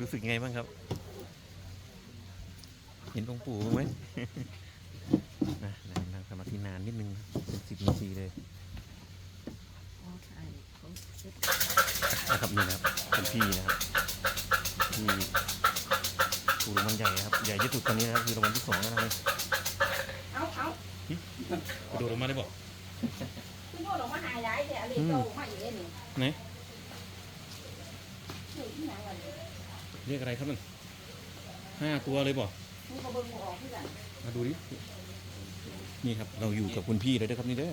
รู้สึกไงบ้างครับ เห็นองค์ปู่บ้างไหมนะนั่งนั่งสมาธินานนิดนึงเป็นสิบนาทีเลยอ๋อใช่เขาเช็ดนะครับนี่นะครับเป็นพี่นะครับที่ถูกรางวัลใหญ่นะครับ ใหญ่ที่สุดตอนนี้นะครับคือรางวัลที่สองแล้วนะครับเอาเอากระโดดลงมาได้บอกคุณโยนออกมาหายได้แต่อะไรโตมาอีกเลยนี่ไหนนี่ที่ไหนวะ เนี่ยเรียกอะไรครับนั่นห้าตัวเลยบอกมึงก็เบิ่งบ่ออกที่กันมาดูดินี่ครับ เราอยู่กับคุณพี่เลยนะครับนี่เด้อ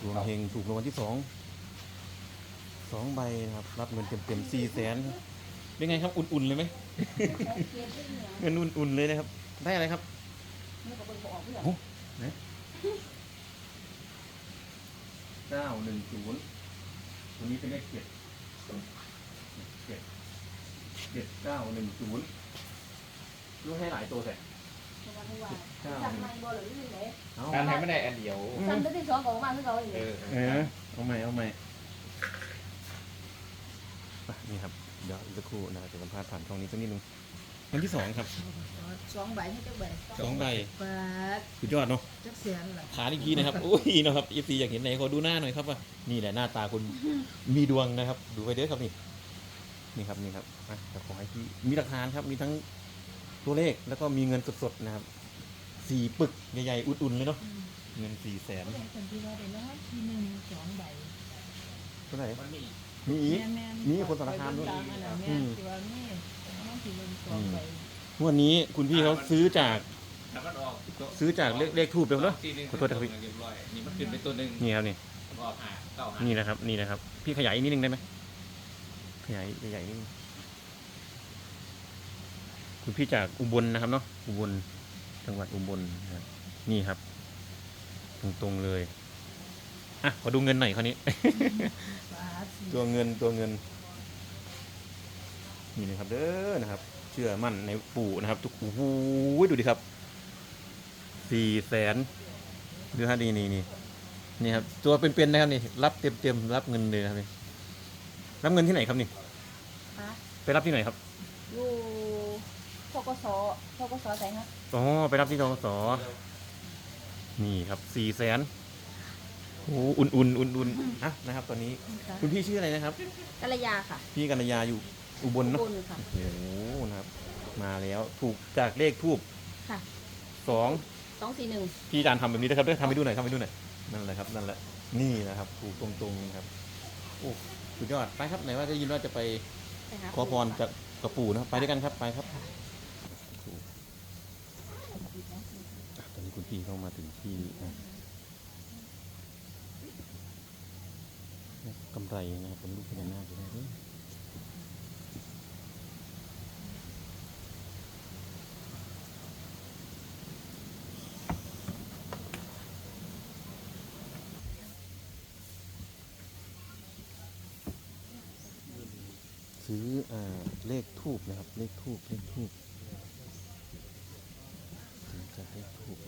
ดวงเฮงถูกรางวัลที่สองสองใบนะครับ รับเงินเต็มๆสี่แสนเป็นไงครับ อุ่นๆเลยไหมเกียร์ที่เนี่ยเงินอุ่นๆเลยนะครับ ได้อะไรครับมึงก็เบิ่งบ่ออกที่กันเก้าหนึ่งศูนย์ตัวนี้เป็นเลขเจ็ดเจ็ด เจ็ดเก้าหนึ่งศูนย์รู้ให้หลายตัวแต่วันนี้ว่าสั่งไม่บ่หรือยังไงเอาการให้ไม่ได้อันเดียว สั่งตัวที่สองก็มาคือเขาอีกเออเออเอาใหม่เอาใหม่ไปนี่ครับเดี๋ยวอีกสักครู่นะครับจะสัมภาษณ์ผ่านช่องนี้สักนิดนึงวันที่สองครับสองใบให้จักใบสองใบเปิดสุดยอดเนาะจักเสียงล่ะขาอีกทีนะครับโอ้ยนะครับเอฟซีอยากเห็นไหนขอดูหน้าหน่อยครับว่านี่แหละหน้าตาคุณมีดวงนะครับ ดูไปเด้อครับนี่ นี่ครับนี่ครับอะแต่ขอให้พี่มีหลักฐานครับ มีทั้งตัวเลขแล้วก็มีเงินสดๆนะครับสี่ปึกใหญ่ๆอุ่นๆเลยเนาะเงินสี่แสนแต่คนที่ว่าได้แล้วที่หนึ่งสองใบเท่าไหร่มันมีมีอีกแม่มีคนสารคามด้วยแม่ที่ว่านี่น้องที่หนึ่งสองใบงวันนี้คุณพี่เขาซื้อจากแล้วก็ออกซื้อจากเลขเลขทูบไปแล้วเนาะ ทีนึงขอโทษนะครับพี่เรียบร้อยนี่มันขึ้นไปตัวหนึ่งนี่ครับนี่ออกหาเก้าหานี่นะครับนี่นะครับ พี่ขยายอีกนิดนึงได้ไหม ขยายใหญ่ๆนิดนึงคุณพี่จากอุบลนะครับเนาะอุบลจังหวัดอุบลนะครับนี่ครับ ตรงๆเลยอะขอดูเงินหน่อยคราวนี้ ตัวเงินตัวเงินนี่นะครับเด้อนะครับ เชื่อมั่นในปู่นะครับทุกโอ้โหดูดิครับสี่แสนดูฮะนี่นี่นี่นี่ครับ ตัวเป็นๆนะครับนี่รับเต็มๆรับเงินเลยครับนี่ รับเงินที่ไหนครับนี่ฮะไปรับที่ไหนครับอยู่ทกศทกศไหนฮะอ๋อไปรับที่ทกสนี่ครับสี่แสนโอ้อุ่นๆอุ่นๆอะนะครับ ตอนนี้คุณพี่ชื่ออะไรนะครับกัลยาค่ะ พี่กัญญาอยู่อุบลเนาะบุญค่ะ โอ้โหนะครับ มาแล้วถูกจากเลขทูบค่ะสองสองสี่หนึ่งพี่จานทำแบบนี้นะครับเด้อทำให้ดูหน่อยทำให้ดูหน่อยนั่นแหละครับนั่นแหละนี่นะครับ ถูกตรงๆนะครับโอ้ สุดยอดไปครับไหนว่าจะยินว่าจะไปขอพรจากกระปู่นะครับไปด้วยกันครับไปครับอะตอนนี้คุณพี่เข้ามาถึงที่นะกำไรนะครับเป็นลูกพญานาคอยู่นะเฮ้ย ซื้ออเลขทูบนะครับ เลขทูบเลขทูบซื้อจากเลขทูบ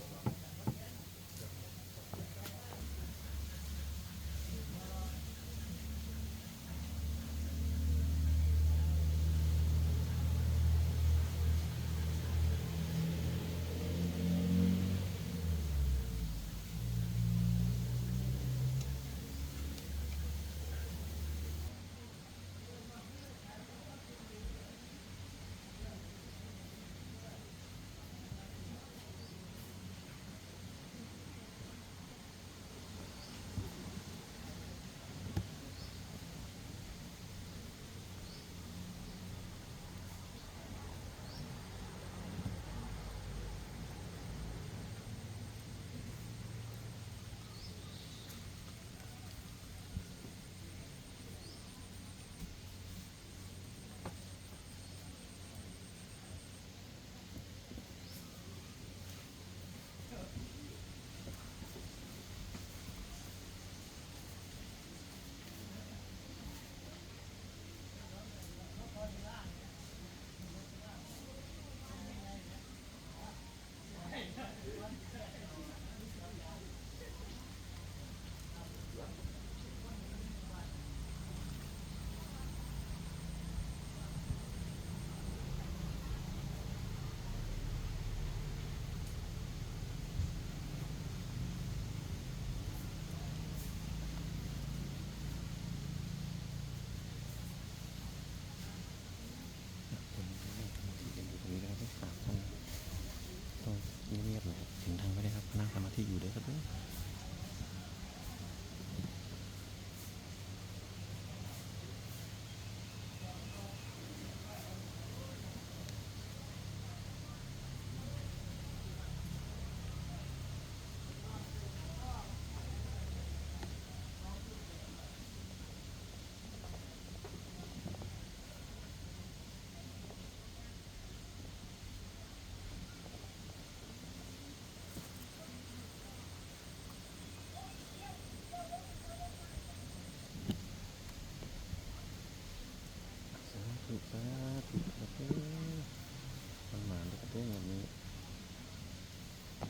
เงียบๆนะครับเสีงดังไปเลยครับนั่งสมาธิอยู่เลยครับ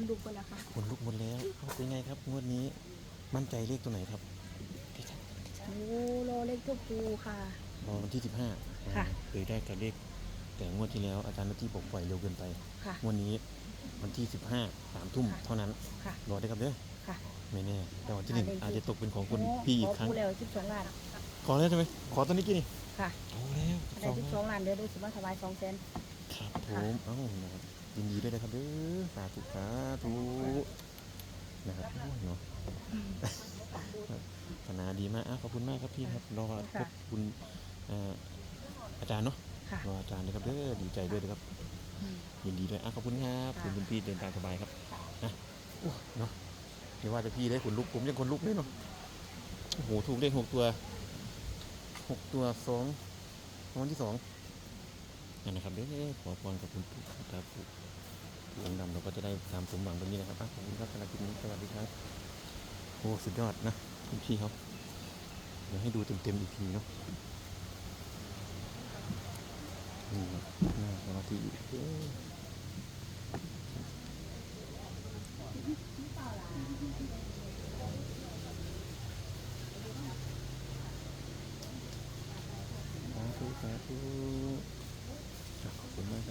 หมดแล้วค่ะคนลุกหมดแล้วเป็นไงครับงวดนี้มั่นใจเลขตัวไหนครับพี่ชัดโอ้โลเล็กทุกปูค่ะรอวันที่สิบห้าค่ะเคยได้กับเลขแต่งวดที่แล้วอาจารย์นาที่บอกปล่อยเร็วเกินไปค่ะงวดนี้วันที่สิบห้าสามทุ่มค่ะเท่านั้นค่ะรอได้ครับเด้อค่ะไม่แน่แต่วันที่หนึ่งอ่าได้อาจจะตกเป็นของคุณโพี่อีกครั้งขอปูแล้วสิบสองล้านขอแล้วใช่ไหมขอตอนนี้กี่นี่ค่ะขอแล้วได้สิบสองล้านเดี๋ยวดูสิว่าถวายสองแสนครับผมเอ้านะครับ ยินดีด้วยนะครับเด้อสาธุสาธุนะครับโอ้ยเนาะปรารถนาดีมากอะขอบคุณมากครับพี่ครับรอพบคุณเอ่ออาจารย์เนาะค่ะ รออาจารย์นะครับเด้อดีใจด้วยนะครับอืมยินดีด้วยอะขอบคุณครับค่ะ คุณคุณพี่เดินทางสบายครับนะโอ้เนาะไม่ว่าจะพี่ได้ขนลุกผมยังขนลุกเลยเนาะโอ้โหถูกเลขหกตัวหกตัวสองรางวัลที่สอง นั่นนะครับเด้อขอพรกับคุณปู่ครับปู่ปู่องค์ดำเราก็จะได้ตามสมหวังตรงนี้นะครับขอบคุณครับสำหรับคลิปนี้สวัสดีครับโอ้สุดยอดนะคุณพี่เขาเดี๋ยวให้ดูเต็มๆอีกทีเนาะนี่น้าสมาธิอยู่สาธุสาธุขอบคุณมากครับ